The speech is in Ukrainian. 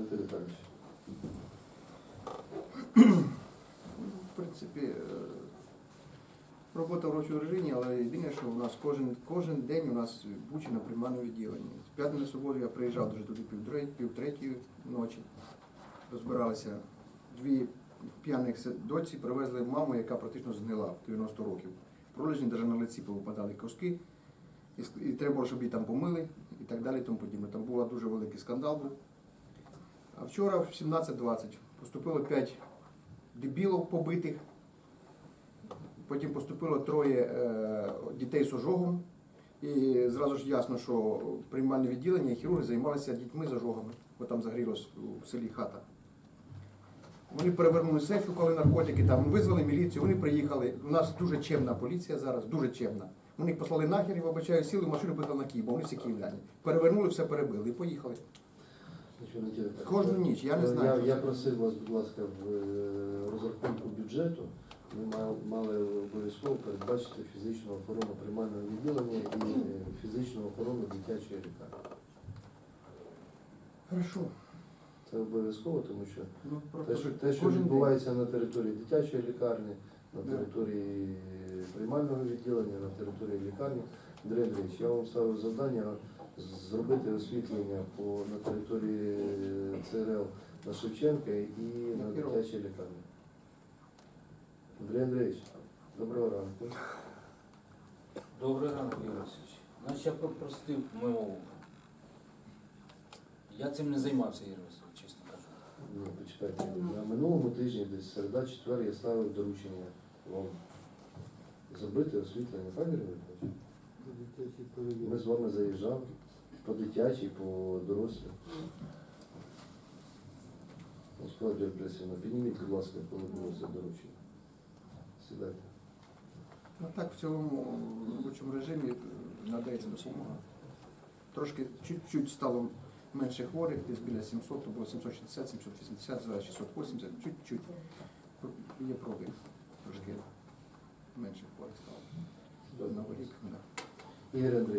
Валентин Віталійович. В принципі, е, робота в робочому режимі, але єдине, що у нас кожен, кожен день у нас бучі на приймальному відділенні. В п'ятницю суботу я приїжджав дуже туди півтретій, ночі. Розбиралися. Дві п'яних доці привезли маму, яка практично згнила в 90 років. Пролежні навіть на лиці повипадали коски. І, і треба щоб її там помили і так далі. Тому подібне. Там був дуже великий скандал. Був. А вчора в 17.20 поступило 5 дебілів побитих. Потім поступило троє е, дітей з ожогом. І зразу ж ясно, що приймальне відділення і хірурги займалися дітьми з ожогами, бо там загорілось у селі хата. Вони перевернули сейф, шукали наркотики, там визвали міліцію, вони приїхали. У нас дуже чемна поліція зараз, дуже чемна. Вони їх послали нахер і вибачаю, сіли в машину поїхали на Київ, бо вони всі київляні. Перевернули, все перебили і поїхали. Нічого не тільки. Кожну ніч, я не знаю, Я, що я це. просив вас, будь ласка, в е, розрахунку бюджету ма- мали обов'язково передбачити фізичну охорону приймального відділення і е, фізичну охорону дитячої лікарні. Хорошо. Це обов'язково, тому що Ну, те, що, те, що кожен відбувається на території дитячої лікарні, на Да. території приймального відділення, на території лікарні. Андрій Андрійович, я вам ставив завдання зробити освітлення по, на території ЦРЛ на Шевченка і на дитячій лікарні. Андрій Андрійович, доброго ранку. Добрий ранок, Ігор Васильович. Значить, я попростив мову. Я цим не займався, Ігор Васильович, чесно кажу. Ні, почекайте. На минулому тижні, десь середа, четвер, я ставив доручення вам зробити освітлення, так, Ігор Миколаївич? Ми з вами заїжджали по дитячій, по дорослій. Москва Діопресівна, підніміть, будь ласка, коли було це доручення. Сідайте. Ну так, в цілому робочому режимі надається допомога. Трошки чуть-чуть стало менше хворих, десь біля 700, то було 760, 780, зараз 680, чуть-чуть. Є пробіг, трошки менше хворих стало. Новий рік, да. Ігор Андрійович,